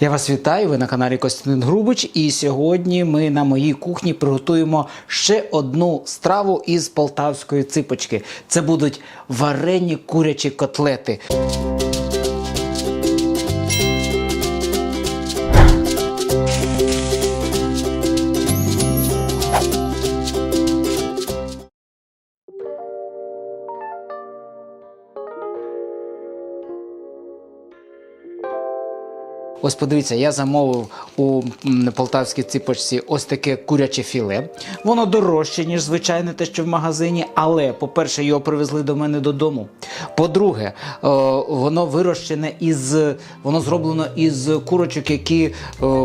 Я вас вітаю. Ви на каналі Костянтин Грубич. І сьогодні ми на моїй кухні приготуємо ще одну страву із полтавської ципочки. Це будуть варені курячі котлети. Ось подивіться, я замовив у полтавській ципочці ось таке куряче філе. Воно дорожче, ніж звичайне те, що в магазині. Але, по-перше, його привезли до мене додому. По-друге, е, воно вирощене із воно зроблено із курочок, які е,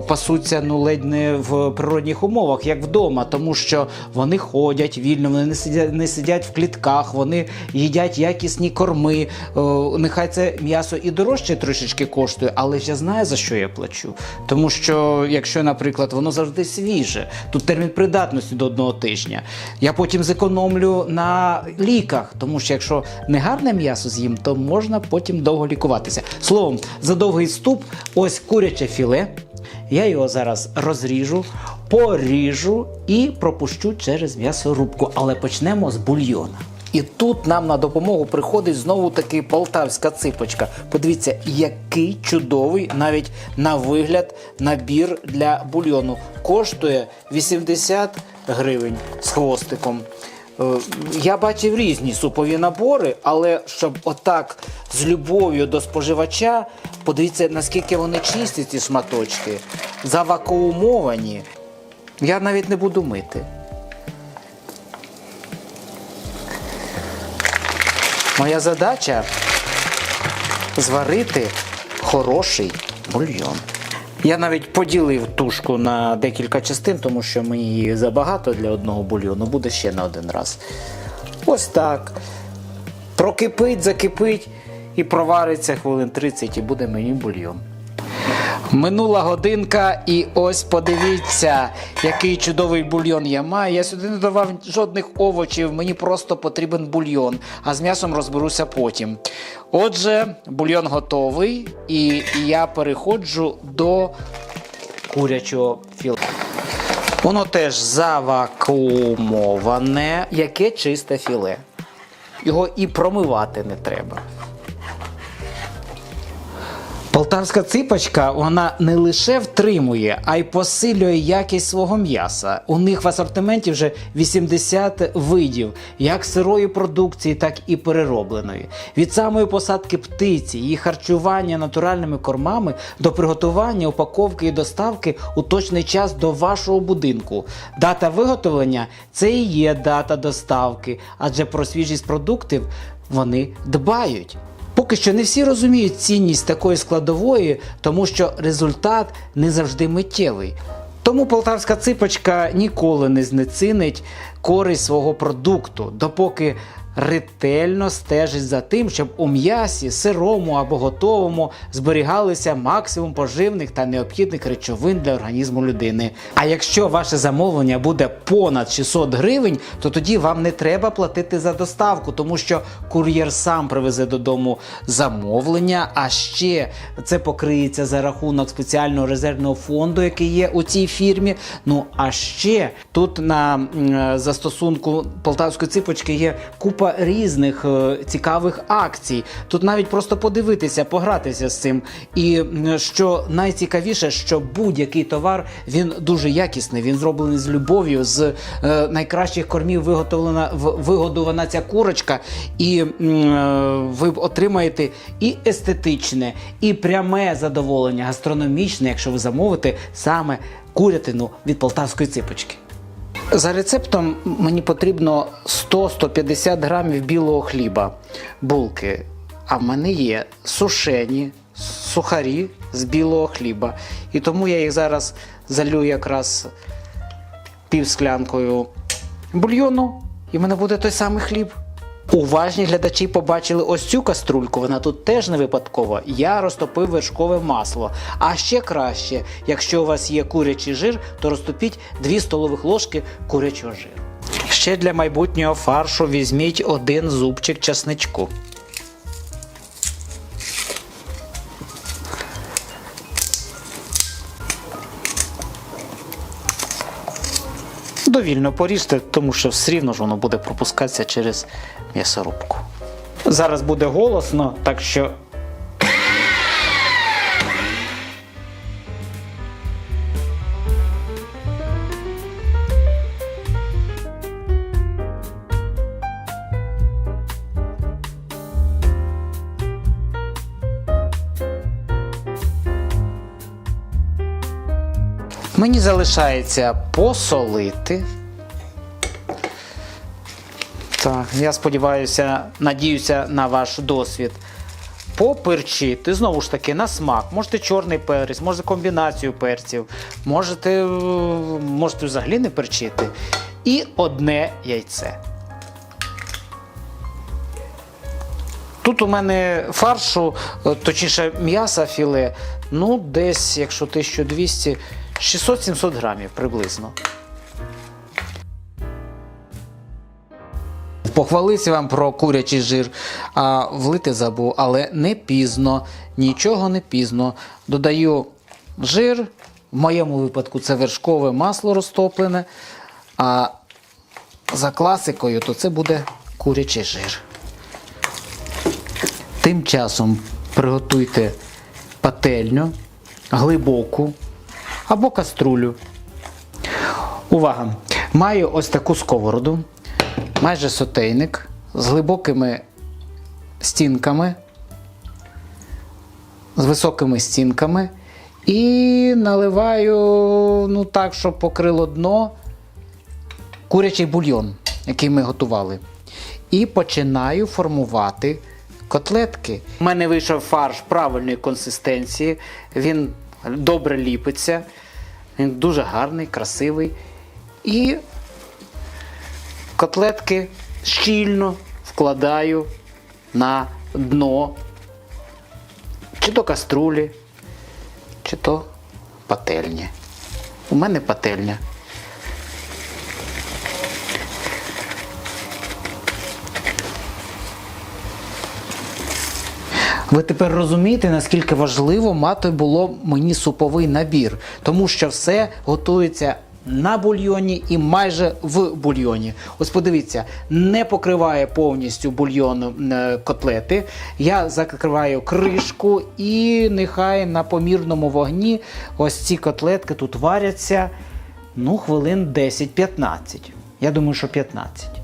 пасуться ну ледь не в природних умовах, як вдома, тому що вони ходять вільно, вони не сидять, не сидять в клітках, вони їдять якісні корми. Е, Нехай це м'ясо і дорожче трошечки коштує, але я знаю за що я плачу. Тому що, якщо, наприклад, воно завжди свіже, тут термін придатності до одного тижня. Я потім зекономлю на ліках, тому що якщо не гарне м'ясо з'їм, то можна потім довго лікуватися. Словом, за довгий ступ, ось куряче філе. Я його зараз розріжу, поріжу і пропущу через м'ясорубку. Але почнемо з бульйона. І тут нам на допомогу приходить знову таки полтавська ципочка. Подивіться, який чудовий навіть на вигляд набір для бульйону. Коштує 80 гривень з хвостиком. Е, Я бачив різні супові набори, але щоб отак з любов'ю до споживача, подивіться, наскільки вони чисті, ці шматочки, завакуумовані. Я навіть не буду мити. Моя задача зварити хороший бульйон. Я навіть поділив тушку на декілька частин, тому що мені її забагато для одного бульйону, буде ще на один раз. Ось так. Прокипить, закипить і провариться хвилин 30 і буде мені бульйон. Минула годинка, і ось подивіться, який чудовий бульйон я маю. Я сюди не давав жодних овочів, мені просто потрібен бульйон, а з м'ясом розберуся потім. Отже, бульйон готовий, і я переходжу до курячого філе. Воно теж завакуумоване, яке чисте філе. Його і промивати не треба. Полтавська ципочка вона не лише втримує, а й посилює якість свого м'яса. У них в асортименті вже 80 видів, як сирої продукції, так і переробленої. Від самої посадки птиці, її харчування натуральними кормами до приготування, упаковки і доставки у точний час до вашого будинку. Дата виготовлення це і є дата доставки, адже про свіжість продуктів вони дбають. Поки що не всі розуміють цінність такої складової, тому що результат не завжди миттєвий. Тому полтавська ципочка ніколи не знецінить користь свого продукту, допоки ретельно стежить за тим, щоб у м'ясі, сирому або готовому зберігалися максимум поживних та необхідних речовин для організму людини. А якщо ваше замовлення буде понад 600 гривень, то тоді вам не треба платити за доставку, тому що кур'єр сам привезе додому замовлення. А ще це покриється за рахунок спеціального резервного фонду, який є у цій фірмі. Ну а ще тут на м, застосунку полтавської ципочки є купа різних е, цікавих акцій. Тут навіть просто подивитися, погратися з цим. І що найцікавіше, що будь-який товар він дуже якісний, він зроблений з любов'ю, з е, найкращих кормів виготовлена вигодована ця курочка, і е, ви отримаєте і естетичне, і пряме задоволення, гастрономічне, якщо ви замовите саме курятину від полтавської ципочки. За рецептом мені потрібно 100-150 грамів білого хліба, булки. А в мене є сушені сухарі з білого хліба. І тому я їх зараз залю якраз півсклянкою бульйону, і в мене буде той самий хліб. Уважні глядачі побачили ось цю каструльку, вона тут теж не випадкова. Я розтопив вершкове масло. А ще краще, якщо у вас є курячий жир, то розтопіть 2 столових ложки курячого жиру. Ще для майбутнього фаршу візьміть один зубчик часничку. Довільно поріжте, тому що все рівно ж воно буде пропускатися через м'ясорубку. Зараз буде голосно, так що. Мені залишається посолити. Так, я сподіваюся, надіюся на ваш досвід. Поперчити, знову ж таки, на смак. Можете чорний перець, можете комбінацію перців, можете, е, можете взагалі не перчити. І одне яйце. Тут у мене фаршу, е, точніше м'яса філе, ну десь, якщо 1200, 600-700 грамів приблизно. Похвалився вам про курячий жир, а влити забув, але не пізно, нічого не пізно. Додаю жир, в моєму випадку це вершкове масло розтоплене, а за класикою то це буде курячий жир. Тим часом приготуйте пательню глибоку або каструлю. Увага! Маю ось таку сковороду, майже сотейник з глибокими стінками, з високими стінками. І наливаю ну так, щоб покрило дно курячий бульйон, який ми готували. І починаю формувати котлетки. У мене вийшов фарш правильної консистенції, він добре ліпиться, він дуже гарний, красивий. І котлетки щільно вкладаю на дно, чи то каструлі, чи то пательні. У мене пательня. Ви тепер розумієте, наскільки важливо мати було мені суповий набір, тому що все готується на бульйоні і майже в бульйоні. Ось подивіться, не покриває повністю бульйон е, котлети. Я закриваю кришку і нехай на помірному вогні ось ці котлетки тут варяться ну, хвилин 10-15. Я думаю, що 15.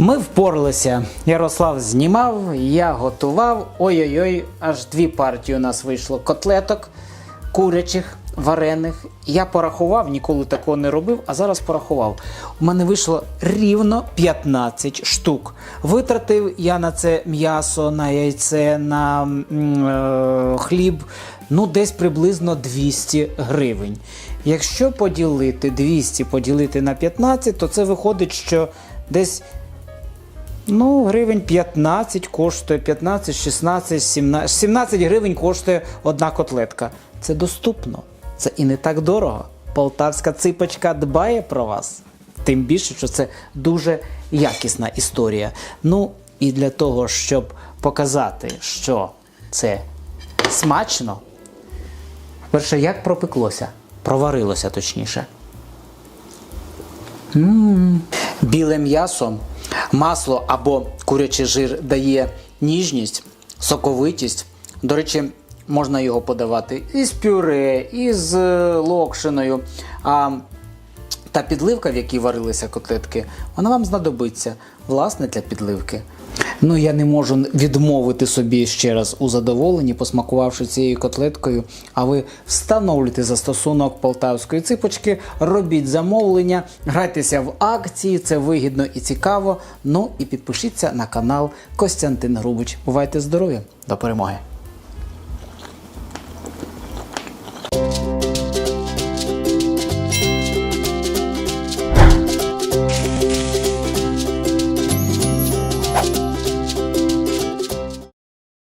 Ми впоралися. Ярослав знімав, я готував. Ой-ой-ой, аж дві партії у нас вийшло котлеток курячих, варених. Я порахував, ніколи такого не робив, а зараз порахував. У мене вийшло рівно 15 штук. Витратив я на це м'ясо, на яйце, на е, хліб. Ну, десь приблизно 200 гривень. Якщо поділити 200 поділити на 15, то це виходить, що десь Ну, гривень 15 коштує 15, 16, 17. 17 гривень коштує одна котлетка. Це доступно. Це і не так дорого. Полтавська ципочка дбає про вас. Тим більше, що це дуже якісна історія. Ну, і для того, щоб показати, що це смачно, перше, як пропеклося, проварилося точніше. М. Біле м'ясо, масло або курячий жир дає ніжність, соковитість. До речі, можна його подавати із пюре, із з локшиною. А та підливка, в якій варилися котлетки, вона вам знадобиться власне для підливки. Ну, я не можу відмовити собі ще раз у задоволенні, посмакувавши цією котлеткою. А ви встановлюйте застосунок полтавської ципочки, робіть замовлення, грайтеся в акції, це вигідно і цікаво. Ну і підпишіться на канал Костянтин Грубич. Бувайте здорові! До перемоги!